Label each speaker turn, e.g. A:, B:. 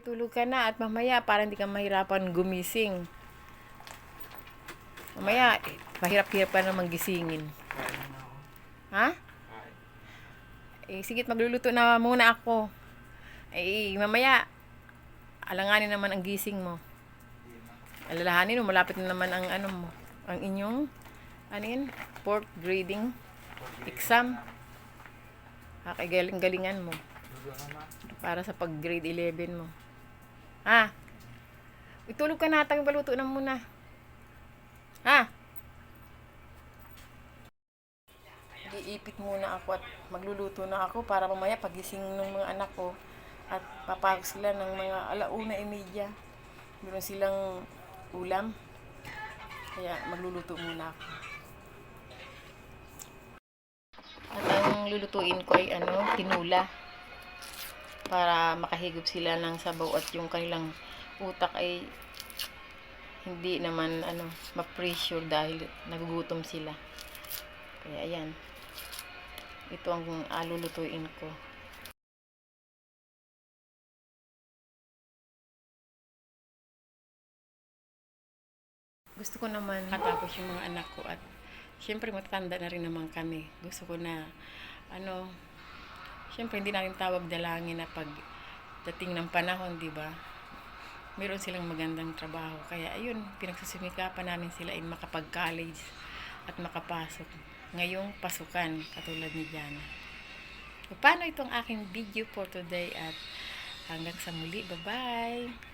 A: Tulog ka na at mamaya para hindi ka mahirapan gumising. Mamaya, mahirap-hirap ka naman gisingin. Ha? Eh, sige, magluluto na muna ako. Eh, mamaya, alanganin naman ang gising mo. Alalahanin mo, malapit na naman ang ano mo, ang inyong, ano yun, fourth grading exam. Kakagaling-galingan mo para sa pag-grade 11 mo. Ha? Itulog ka na, tayo baluto na muna. Ha? Iipit muna ako at magluluto na ako para mamaya pagising ng mga anak ko at papasok sila ng mga alauna e media. Meron silang ulam. Kaya magluluto muna ako. At ang lulutuin ko ay ano, tinula. Para makahigop sila ng sabaw at yung kanilang utak ay hindi naman ano, ma-pressure dahil nagugutom sila. Kaya ayan. Ito ang ah, lulutuin ko. Gusto ko naman matapos yung mga anak ko at syempre matatanda na rin naman kami. Gusto ko na ano, syempre hindi natin tawag dalangin na pag dating ng panahon, di ba? Meron silang magandang trabaho. Kaya ayun, pinagsusumikapan namin sila in makapag-college at makapasok. Ngayong pasukan, katulad ni Jana. So, paano itong aking video for today at hanggang sa muli. Bye-bye!